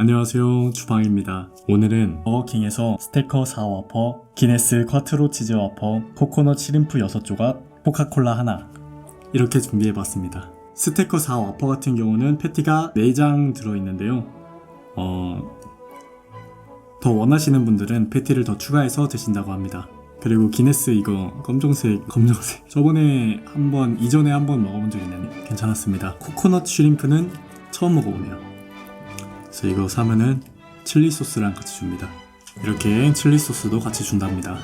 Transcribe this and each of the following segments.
안녕하세요. 주방입니다. 오늘은 버거킹에서 스테커 4와퍼 기네스 쿼트로 치즈 와퍼 코코넛 시림프 6조각 코카콜라 하나 이렇게 준비해봤습니다. 스테커 4와퍼 같은 경우는 패티가 4장 들어있는데요. 어... 더 원하시는 분들은 패티를 더 추가해서 드신다고 합니다. 그리고 기네스 이거 검정색 검정색. 저번에 한번 이전에 한번 먹어본 적 있는데 괜찮았습니다. 코코넛 슈림프는 처음 먹어보네요 그래서 이거 사면은 칠리 소스랑 같이 줍니다. 이렇게 칠리 소스도 같이 준답니다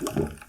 Thank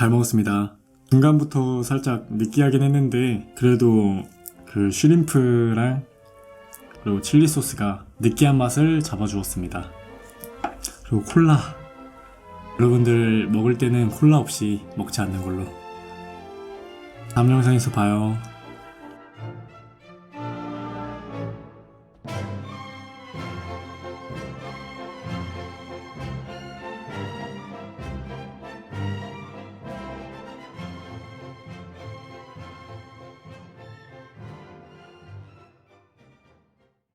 잘 먹었습니다. 중간부터 살짝 느끼하긴 했는데 그래도 그 슈림프랑 그리고 칠리 소스가 느끼한 맛을 잡아주었습니다. 그리고 콜라. 여러분들 먹을 때는 콜라 없이 먹지 않는 걸로. 다음 영상에서 봐요.